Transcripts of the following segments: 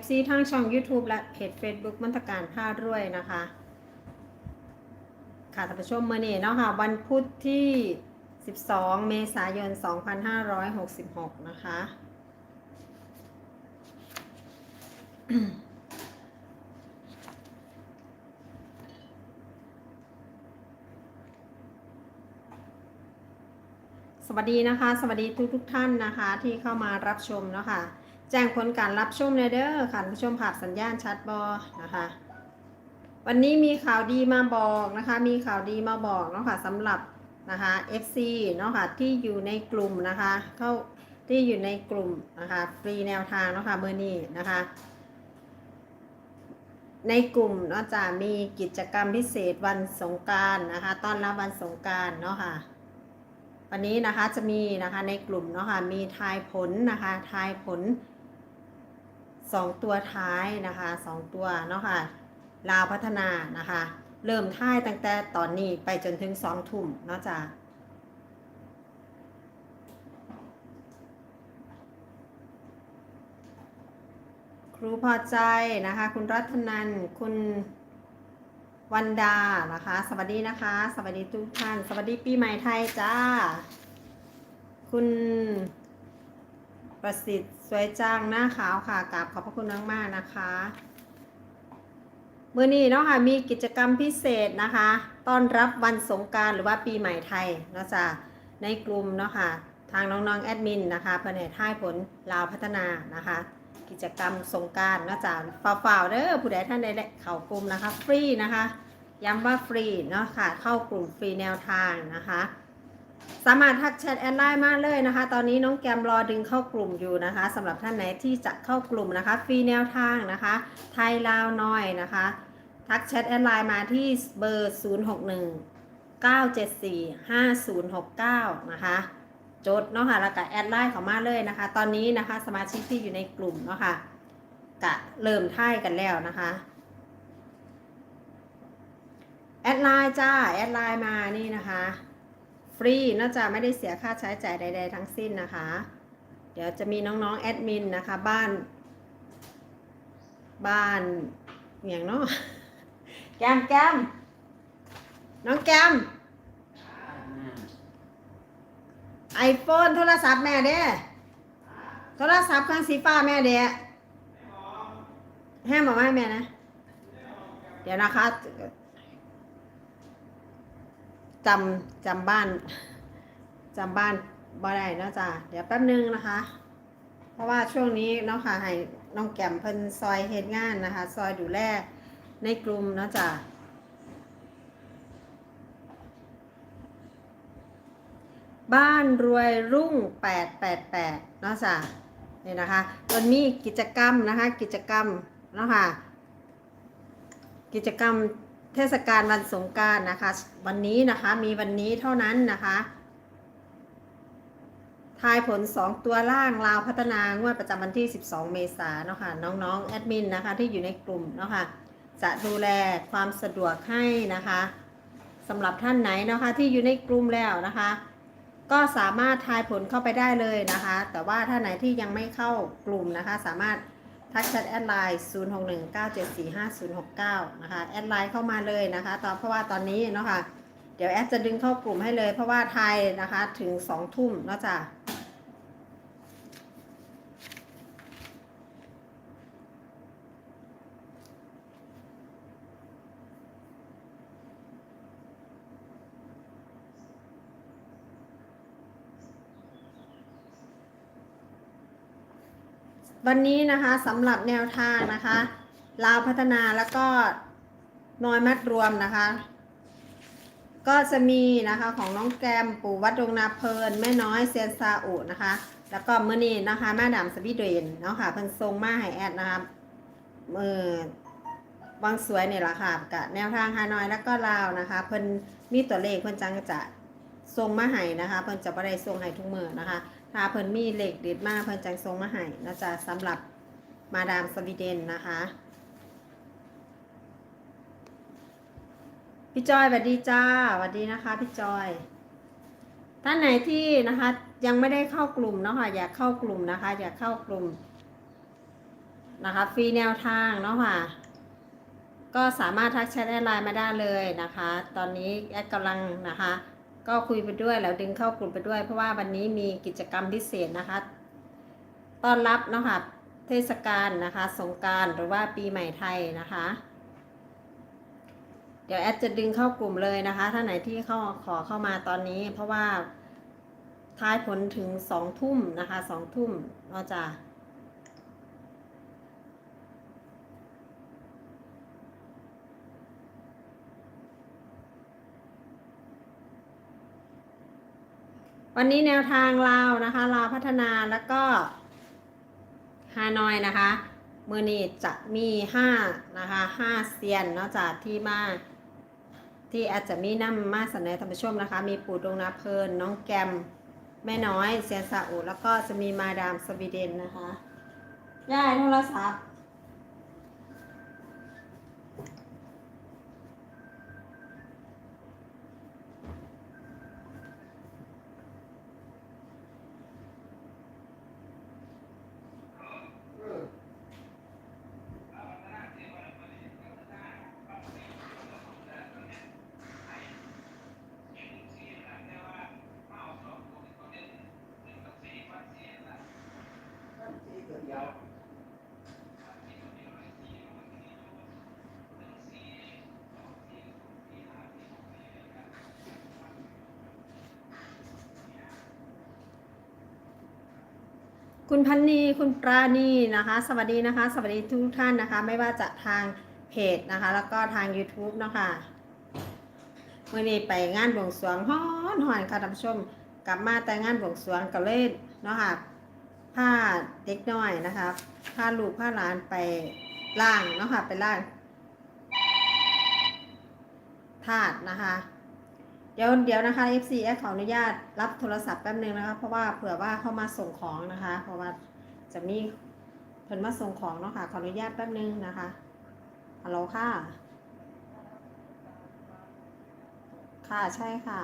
FC ทางช่อง YouTube และเพจ Facebook มันตการผ้ารวยนะคะ ค่ะท่านผู้ชมเมื่อนี้เนาะค่ะ วันพุธที่ 12 เมษายน 2566 นะคะสวัสดีนะคะ สวัสดีทุกทุกท่านนะคะที่เข้ามารับชมเนาะคะ แจ้งผลการรับชมเลยเด้อค่ะท่านผู้ชมผ่านสัญญาณชัดบอนะคะ วันนี้มีข่าวดีมาบอกนะคะ มีข่าวดีมาบอกเนาะค่ะสำหรับนะคะ FC เนาะค่ะที่อยู่ในกลุ่มนะคะเข้าที่อยู่ในกลุ่มนะคะฟรีแนวทางเนาะค่ะเมื่อนี้นะคะในกลุ่มเนาะจะมีกิจกรรมพิเศษวันสงการนะคะ ต้อนรับวันสงการเนาะค่ะ วันนี้นะคะจะมีนะคะในกลุ่มเนาะค่ะมีทายผลนะคะ ทายผล สองตัวท้ายนะคะสองตัวเนาะค่ะลาวพัฒนานะคะ เริ่มท่ายตั้งแต่ตอนนี้ไปจนถึงสองทุ่มเนาะจ้ะครูพอใจนะคะ คุณรัตนันคุณวันดานะคะ สวัสดีนะคะ สวัสดีทุกท่าน สวัสดีปีใหม่ไทยจ้า คุณ ประสิทธิ์สวยจ้างหน้าขาวค่ะกราบขอบพระคุณมากๆนะคะมื่อนี้เนาะค่ะมีกิจกรรมพิเศษนะคะต้อนรับวันสงการหรือว่าปีใหม่ไทยเนาะจ้ะในกลุ่มเนาะค่ะทางน้องๆแอดมินนะคะเพื่อนให้ท่ายผลลาวพัฒนานะคะ กิจกรรมสงการเนาะจ้ะฝ่าๆเด้อผู้ใดท่านใดเข้ากลุ่มนะคะ ฟรีนะคะ ย้ำว่าฟรีเนาะค่ะเข้ากลุ่มฟรีแนวทางนะคะ สามารถทักแชทแอดไลน์มาเลยนะคะ ตอนนี้น้องแกมรอดึงเข้ากลุ่มอยู่นะคะสำหรับท่านไหนที่จะเข้ากลุ่มนะคะ ฟรีแนวทางนะคะ ไทยลาวน้อยนะคะ ทักแชทแอดไลน์มาที่เบอร์ 061 974 5069 นะคะจดเนาะค่ะแล้วก็แอดไลน์เข้ามาเลยนะคะ ตอนนี้นะคะสมาชิกที่อยู่ในกลุ่มเนาะค่ะกะเริ่มท่ายกันแล้วนะคะ แอดไลน์จ้า แอดไลน์มานี่นะคะ ฟรีนอกจากไม่ได้เสียค่าใช้จ่ายใด ๆ ทั้งสิ้นนะคะ เดี๋ยวจะมีน้องๆแอดมินนะคะบ้าน บ้านอย่างเนาะแก้มแก้มน้องแก้มไอโฟนโทรศัพท์แม่เด้โทรศัพท์เครื่องสีฟ้าแม่เด้แห้มาให้แม่นะ เดี๋ยวนะคะ จำจำบ้านจำบ้านบ่ได้นะจ้ะเดี๋ยวแป๊บนึงนะคะ เพราะว่าช่วงนี้เนาะค่ะให้น้องแก้มเพิ่นซอยเฮ็ดงานนะคะ ซอยดูแลในกลุ่มนะจ้ะบ้านรวยรุ่ง 888เนาะจ้ะนี่นะคะมันมีกิจกรรมนะคะ กิจกรรมเนาะค่ะกิจกรรม เทศกาลวันสงการนะคะ วันนี้นะคะมีวันนี้เท่านั้นนะคะทายผล 2 ตัวล่างลาวพัฒนางวดประจำวันที่ 12 เมษายนเนาะค่ะน้องๆแอดมินนะคะที่อยู่ในกลุ่มเนาะค่ะจะดูแลความสะดวกให้นะคะสำหรับท่านไหนนะคะที่อยู่ในกลุ่มแล้วนะคะ ก็สามารถทายผลเข้าไปได้เลยนะคะ แต่ว่าถ้านไหนที่ยังไม่เข้ากลุ่มนะคะ สามารถ ทักแชทแอดไลน์0619745069 นะคะ แอดไลน์เข้ามาเลยนะคะ ตอนเพราะว่าตอนนี้เนาะค่ะ เดี๋ยวแอดจะดึงเข้ากลุ่มให้เลย เพราะว่าไทยนะคะถึง2ทุ่มเนาะจ้ะ วันนี้นะคะสำหรับแนวทางนะคะลาวพัฒนาแล้วก็น้อยมัดรวมนะคะ ก็จะมีนะคะของน้องแกมปู่วัดดงนาเพลินแม่น้อยเซียนซาอุนะคะ แล้วก็มื่อนี้นะคะแม่ดำสวีเดนเนาะค่ะเพิ่นทรงมาให้แอดนะคะมือวังสวยเนี่ยละค่ะกับแนวทางฮานอยแล้วก็ลาวนะคะ เพิ่นมีตัวเลขเพิ่นจังจะ ทรงมาให้นะคะ เพิ่นจะบ่ได้ทรงให้ทุกมือนะคะ ถ้าเพิ่นมีเหล็กเด็ดมากเพิ่นจังทรงมาให้นะจ๊ะสำหรับมาดามสวีเดนนะคะพี่จอยสวัสดีจ้าสวัสดีนะคะพี่จอย ท่านไหนที่นะคะยังไม่ได้เข้ากลุ่มเนาะค่ะอยากเข้ากลุ่มนะคะ อยากเข้ากลุ่มนะคะฟรีแนวทางเนาะค่ะก็สามารถทักแชทไลน์มาได้เลยนะคะ ตอนนี้แอดกำลังนะคะ ก็คุยไปด้วยแล้วดึงเข้ากลุ่มไปด้วย เพราะว่าวันนี้มีกิจกรรมพิเศษนะคะ ต้อนรับนะคะเทศกาลนะคะ สงการหรือว่าปีใหม่ไทยนะคะ เดี๋ยวแอดจะดึงเข้ากลุ่มเลยนะคะ ถ้าไหนที่เข้าขอเข้ามาตอนนี้ เพราะว่าท้ายผลถึงสองทุ่มนะคะสองทุ่มเราจะ วันนี้แนวทางลาวนะคะลาวพัฒนาแล้วก็ฮานอยนะคะเมื่อนี้จะมีห้านะคะห้าเซียนนอกจากที่มาที่อาจจะมีน้ำมาเสนอท่านผู้ชมนะคะ มีปู่ดวงนาเพลินน้องแกมแม่น้อยเซียนซาอุแล้วก็จะมีมาดามสวีเดนนะคะย่ายโทรศัพท์ คุณพันนีคุณปราณีนะคะ สวัสดีนะคะ สวัสดีทุกท่านนะคะ ไม่ว่าจะทางเพจนะคะ แล้วก็ทาง YouTube เนาะคะเมื่อนี้ไปงานบวงสรวงฮ้อนหอนค่ะท่านผู้ชม กลับมาแต่งานบวงสรวงก็เลยเนาะค่ะผ้าเด็กน้อยนะคะผ้าลูกผ้าหลานไปล่างเนาะค่ะไปล่างธาตุนะคะ เดี๋ยวเดี๋ยวนะคะ FC แอดขออนุญาตรับโทรศัพท์แป๊บนึงนะคะ เพราะว่าเผื่อว่าเข้ามาส่งของนะคะ เพราะว่าจะมีเพิ่นมาส่งของเนาะค่ะขออนุญาตแป๊บนึงนะคะฮัลโหลค่ะ ค่ะใช่ค่ะ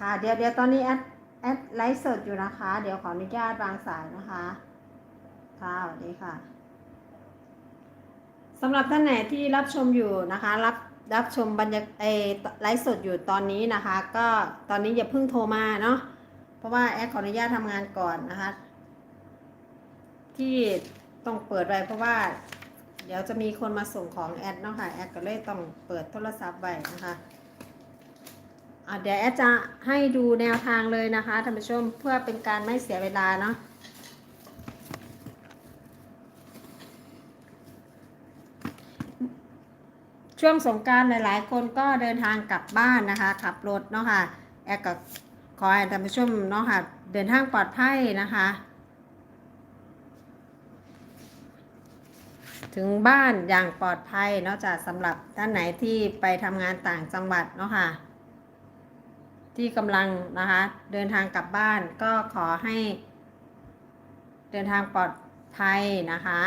ค่ะเดี๋ยวเดี๋ยวตอนนี้แอดแอดไลฟ์สดอยู่นะคะ เดี๋ยวขออนุญาตวางสายนะคะ ค่ะสวัสดีค่ะ สำหรับท่านไหนที่รับชมอยู่นะคะ รับรับชมบรรยากาศไลฟ์สดอยู่ตอนนี้นะคะ ก็ตอนนี้อย่าเพิ่งโทรมาเนาะเพราะว่าแอดขออนุญาตทำงานก่อนนะคะ ที่ต้องเปิดไว้เพราะว่า เดี๋ยวจะมีคนมาส่งของแอดเนาะค่ะแอดก็เลยต้องเปิดโทรศัพท์ไว้นะคะเดี๋ยวแอดจะให้ดูแนวทางเลยนะคะท่านผู้ชมเพื่อเป็นการไม่เสียเวลาเนาะ ช่วงสงกรารหลาย ๆ คนก็เดินทางกลับบ้านนะคะ ขับรถเนาะค่ะแอร์ก็ขอให้ท่านผู้ชมเนาะค่ะ เดินทางปลอดภัยนะคะ ถึงบ้านอย่างปลอดภัยเนาะจากสำหรับท่านไหนที่ไปทำงานต่างจังหวัดเนาะค่ะ ที่กำลังนะคะ เดินทางกลับบ้านก็ขอให้ เดินทางปลอดภัยนะคะ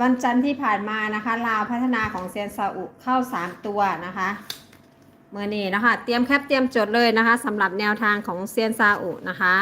วันจันทร์ที่ผ่านมานะคะลาวพัฒนาของเซียนซาอุเข้า 3 ตัวนะคะเมื่อนี้นะคะเตรียมแคปเตรียมจดเลยนะคะสำหรับแนวทางของเซียนซาอุนะคะ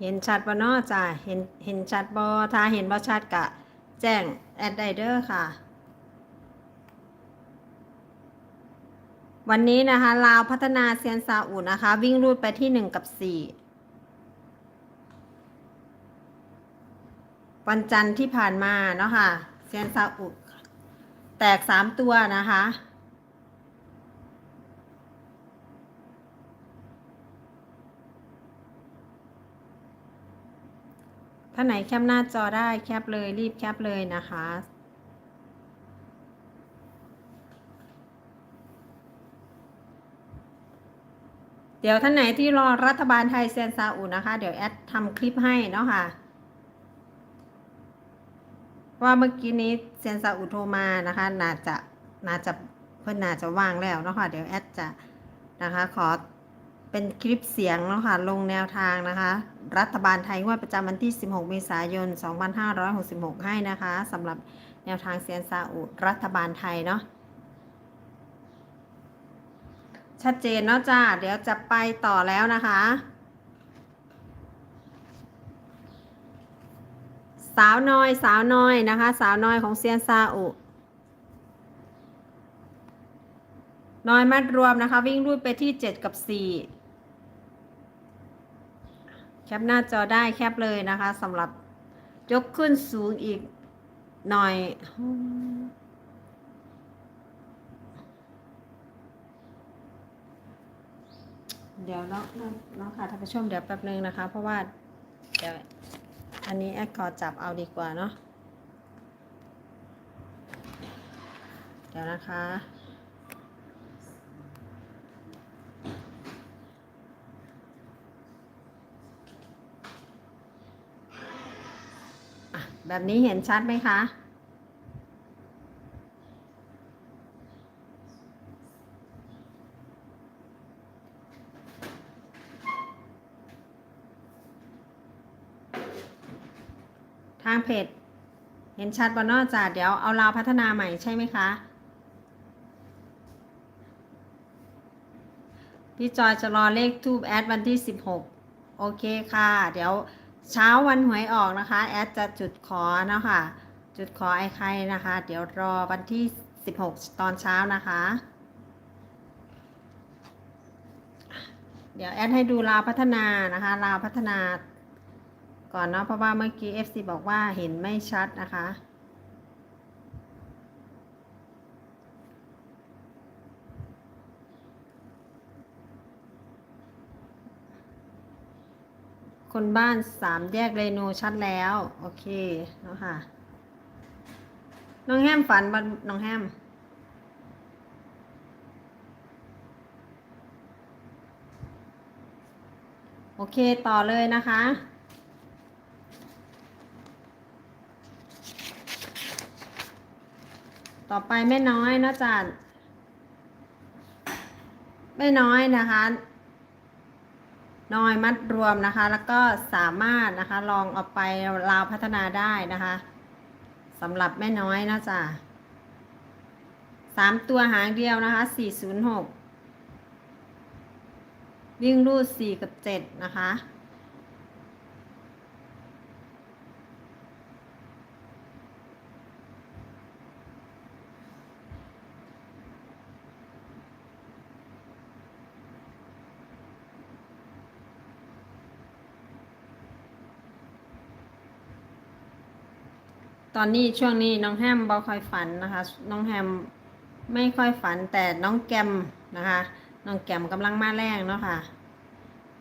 เห็นชัดบ่เนาะจ้ะเห็นเห็นชัดบ่ถ้าเห็นบ่ชัดกะ แจ้งแอดไดเดอร์ค่ะ วันนี้นะคะลาวพัฒนาเซียนซาอุนะคะ วิ่งรูดไปที่ 1 กับ 4 วันจันทร์ที่ผ่านมาเนาะค่ะเซียนซาอุแตก 3 ตัวนะคะ ถ้าไหนแคปหน้าจอได้แคปเลยรีบแคปเลยนะคะ เดี๋ยวท่านไหนที่รอรัฐบาลไทยเซนซาอุนะคะ เดี๋ยวแอดทำคลิปให้เนาะค่ะ ว่าเมื่อกี้นี้เซนซาอุโทรมานะคะ น่าจะน่าจะเพื่อนน่าจะว่างแล้วเนาะค่ะเดี๋ยวแอดจะนะคะขอ เป็นคลิปเสียงเนาะค่ะลงแนวทางนะคะ รัฐบาลไทยงวดประจำวันที่ 16 เมษายน 2566 ให้นะคะสำหรับแนวทางเซียนซาอุรัฐบาลไทยเนาะชัดเจนเนาะจ้า เดี๋ยวจะไปต่อแล้วนะคะ สาวน้อยสาวน้อยนะคะ สาวน้อยของเซียนซาอุน้อยมัดรวมนะคะ วิ่งรูดไปที่ 7 กับ 4 แคปหน้าจอได้แคปเลยนะคะสำหรับยกขึ้นสูงอีกหน่อย เดี๋ยวน้องน้องน้องค่ะท่านผู้ชมเดี๋ยวแป๊บนึงนะคะ เพราะว่าเดี๋ยวอันนี้แอดขอจับเอาดีกว่าเนาะเดี๋ยวนะคะ แบบนี้เห็นชัดไหมคะทางเพจเห็นชัดบนนอกจากเดี๋ยวเอาเราวพัฒนาใหม่ใช่ไหมคะ พี่จอยจะรอเลขทูบแอดวันที่ 16 โอเคค่ะ เดี๋ยว เช้าวันหวยออกนะคะ แอดจะจุดขอนะคะ จุดขอไอ้ใครนะคะ เดี๋ยวรอวันที่ 16 ตอนเช้านะคะ เดี๋ยวแอดให้ดูลาวพัฒนานะคะลาวพัฒนาก่อนเนาะเพราะว่าเมื่อกี้ FC บอกว่าเห็นไม่ชัดนะคะ คนบ้านสามแยกเรนูชัดแล้ว โอเคเนาะค่ะ น้องแฮมฝันบันน้องแฮมโอเค ต่อเลยนะคะ ต่อไปแม่น้อยนะจัดแม่น้อยนะคะ น้อยมัดรวมนะคะ แล้วก็สามารถนะคะลองเอาไปลาวพัฒนาได้นะคะสำหรับแม่น้อยนะจ๊ะสามตัวหางเดียวนะคะสี่ศูนย์หกวิ่งรูดสี่กับเจ็ดนะคะ ตอนนี้ช่วงนี้น้องแฮมบอค่อยฝันนะคะ น้องแฮมไม่ค่อยฝันแต่น้องแกมนะคะ น้องแกมกำลังมาแรงเนาะค่ะ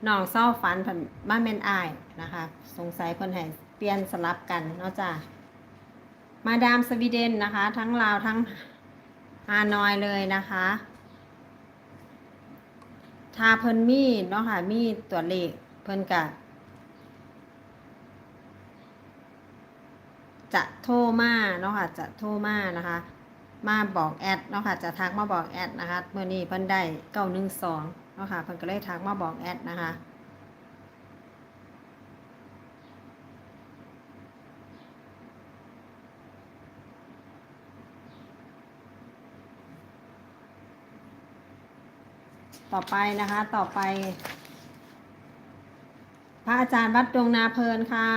น้องเศร้าฝันผันบ้านเมนอายนะคะ สงสัยคนแห่เปลี่ยนสลับกันเนาะจ้ะมาดามสวีเดนนะคะ ทั้งลาวทั้งฮานอยเลยนะคะทาเพิ่นมีเนาะค่ะมีตัวเลขเพิ่นกะ จะโทรมาเนาะค่ะจะโทรมานะคะ มาบอกแอดเนาะค่ะจะทักมาบอกแอดนะคะเมื่อนี้เพิ่นได้เก้าหนึ่งสองเนาะค่ะเพิ่นก็เลยทักมาบอกแอดนะคะต่อไปนะคะต่อไป พระอาจารย์วัดดวงนาเพลินค่ะ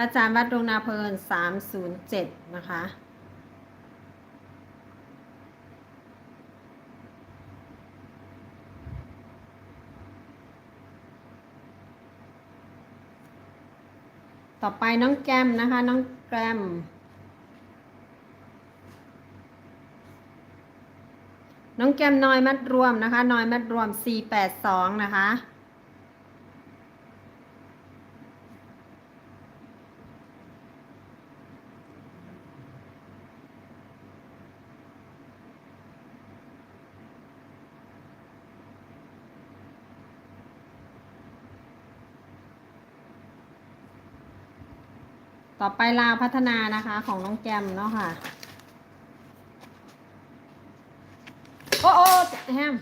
อาจารย์วัดดวงนาเพลินสามศูนย์เจ็ดนะคะ ต่อไปน้องแกมนะคะ น้องแกมน้องแกมนอยมัดรวมนะคะนอยมัดรวมสี่แปดสองนะคะ ต่อไปลาวพัฒนานะคะของน้องแกมเนาะค่ะ โอ้โอ้แฮม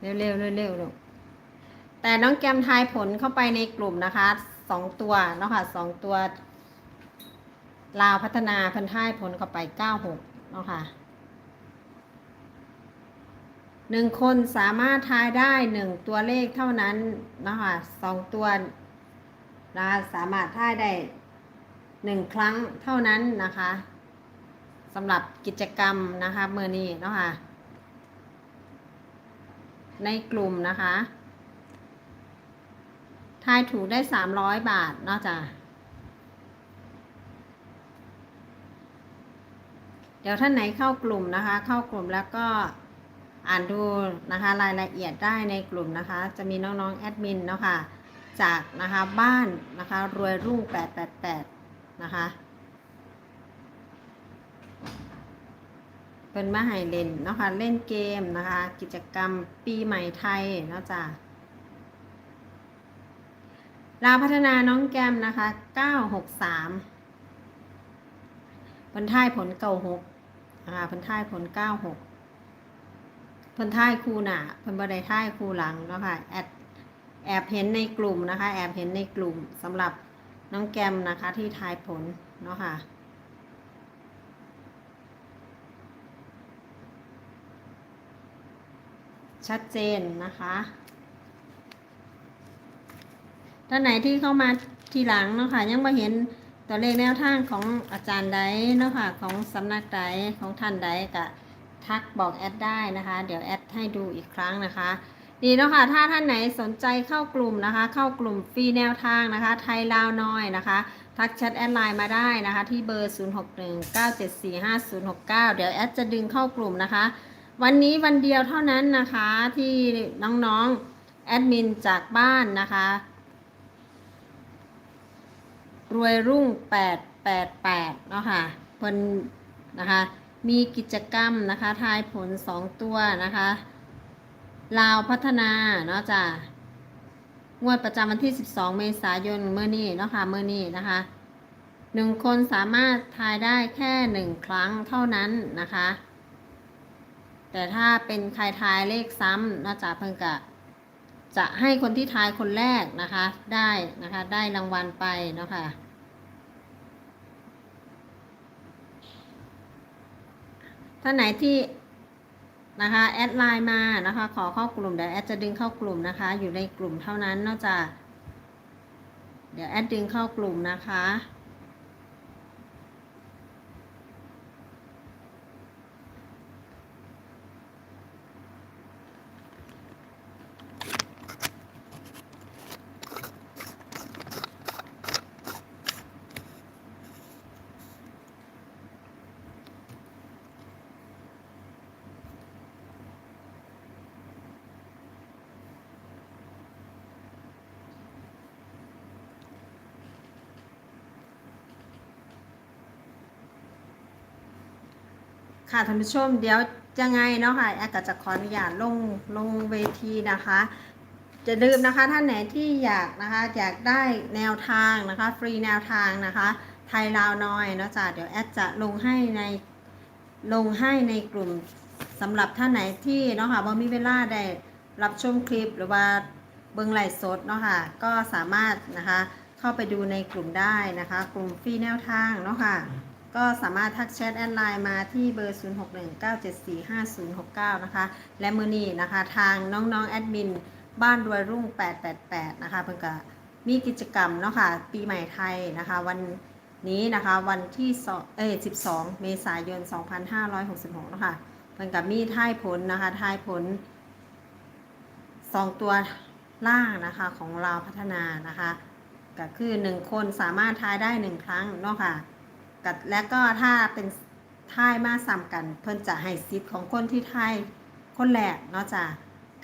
เร็วเร็วเร็วเร็วแต่น้องแกมทายผลเข้าไปในกลุ่มนะคะสองตัวเนาะค่ะสองตัว ลาวพัฒนาเพันทายผลเข้าไปเก้าหกเนาะค่ะหนึ่งคนสามารถทายได้หนึ่งตัวเลขเท่านั้นเนาะค่ะสองตัว นะคะสามารถทายได้หนึ่งครั้งเท่านั้นนะคะสำหรับกิจกรรมนะคะเมื่อนี้เนาะค่ะในกลุ่มนะคะทายถูกได้สามร้อยบาทนอกจากเดี๋ยวท่านไหนเข้ากลุ่มนะคะ เข้ากลุ่มแล้วก็อ่านดูนะคะรายละเอียดได้ในกลุ่มนะคะ จะมีน้องๆแอดมินเนาะคะ่ะ จากนะคะบ้านนะคะรวยรุ่ง 888 นะคะเป็นมาให้เล่นนะคะเล่นเกมนะคะ กิจกรรมปีใหม่ไทยนะจ้ะลาพัฒนาน้องแกมนะคะ 963พันท้ายผลเก้าหกนะคะพันท้ายผล 96เพันท้ายคู่หนาเพันบันไดท้ายคู่หลังเนาะคะ่ะแอด แอบเห็นในกลุ่มนะคะ แอบเห็นในกลุ่มสำหรับน้องแกมนะคะที่ทายผลเนาะค่ะ ชัดเจนนะคะท่านไหนที่เข้ามาทีหลังเนาะค่ะยังมาเห็นตัวเลขแนวทางของอาจารย์ใดเนาะค่ะของสำนักใดของท่านใดก็ทักบอกแอดได้นะคะ เดี๋ยวแอดให้ดูอีกครั้งนะคะ ดีเนาะค่ะ ถ้าท่านไหนสนใจเข้ากลุ่มนะคะ เข้ากลุ่มฟรีแนวทางนะคะ ไทยลาวน้อยนะคะ ทักแชทแอดไลน์มาได้นะคะ ที่เบอร์ 0619745069 เดี๋ยวแอดจะดึงเข้ากลุ่มนะคะ วันนี้วันเดียวเท่านั้นนะคะที่น้องๆ แอดมินจากบ้านนะคะ รวยรุ่ง 888 เนาะค่ะเพิ่นนะคะ มีกิจกรรมนะคะ ทายผล 2 ตัวนะคะ ลาวพัฒนาเนาะจ้ะงวดประจำวันที่ 12 เมษายนเมื่อนี้เนาะค่ะเมื่อนี้นะคะหนึ่งคนสามารถทายได้แค่หนึ่งครั้งเท่านั้นนะคะ แต่ถ้าเป็นใครทายเลขซ้ำนอกจากเพิ่งกะจะให้คนที่ทายคนแรกนะคะ ได้นะคะ ได้รางวัลไปเนาะคะ่ะท่านไหนที่ นะคะแอดไลน์มานะคะขอเข้ากลุ่มเดี๋ยวแอดจะดึงเข้ากลุ่มนะคะ อยู่ในกลุ่มเท่านั้นนอกจาก เดี๋ยวแอดดึงเข้ากลุ่มนะคะ ค่ะท่านผู้ชมเดี๋ยวยังไงเนาะค่ะแอดก็จะขออนุญาตลงลงเวทีนะคะจะลืมนะคะท่านไหนที่อยากนะคะอยากได้แนวทางนะคะฟรีแนวทางนะคะไทยลาวน้อยเนาะจ้ะเดี๋ยวแอดจะลงให้ในลงให้ในกลุ่มสำหรับท่านไหนที่เนาะค่ะว่ามีเวลาได้รับชมคลิปหรือว่าเบิ้งไลฟ์สดเนาะค่ะก็สามารถนะคะเข้าไปดูในกลุ่มได้นะคะ กลุ่มฟรีแนวทางเนาะค่ะ ก็สามารถทักแชทแอดไลน์มาที่เบอร์ 0619745069 นะคะ และมือนี้นะคะ ทางน้องๆแอดมินบ้านรวยรุ่ง 888 นะคะ เพิ่งก็มีกิจกรรมเนาะค่ะ ปีใหม่ไทยนะคะ วันนี้นะคะวันที่2เอ้ย12 เมษายน 2566 นะคะเพิ่งกับมีทายผลนะคะทายผล 2 ตัวล่างนะคะของเราพัฒนานะคะ ก็คือ 1 คนสามารถทายได้ 1 ครั้งเนาะค่ะ กับและก็ถ้าเป็นทายมาซ้ำกัน เพิ่นจะให้สิทธิ์ของคนที่ทายคนแรกเนาะจ้ะ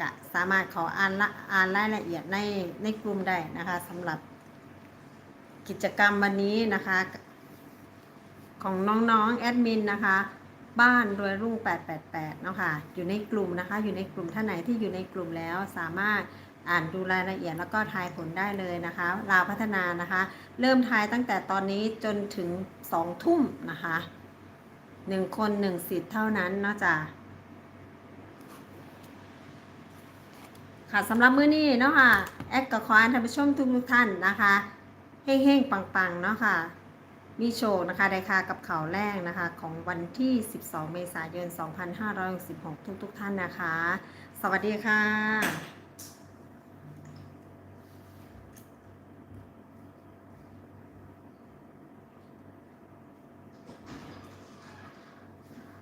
ก็สามารถขออ่านละอ่านรายละเอียดในในกลุ่มได้นะคะสำหรับกิจกรรมวันนี้นะคะ ของน้องๆแอดมินนะคะ บ้านรวยรุ่ง 888เนาะค่ะอยู่ในกลุ่มนะคะ อยู่ในกลุ่มท่านไหนที่อยู่ในกลุ่มแล้วสามารถ อ่านดูรายละเอียดแล้วก็ทายผลได้เลยนะคะลาวพัฒนานะคะ เริ่มทายตั้งแต่ตอนนี้จนถึง2ทุ่มนะคะ1คน1สิทธิ์เท่านั้นนะจ้ะค่ะสำหรับมื้อนี้เนาะค่ะแอดกับขอให้ท่านผู้ชมทุกๆท่านนะคะเฮ้งๆปังๆเนาะค่ะมีโชว์นะคะได้ค่ากับข่าวแรกนะคะ ของวันที่ 12 เมษายน 2566 ทุก ๆ ท่านนะคะ สวัสดีค่ะ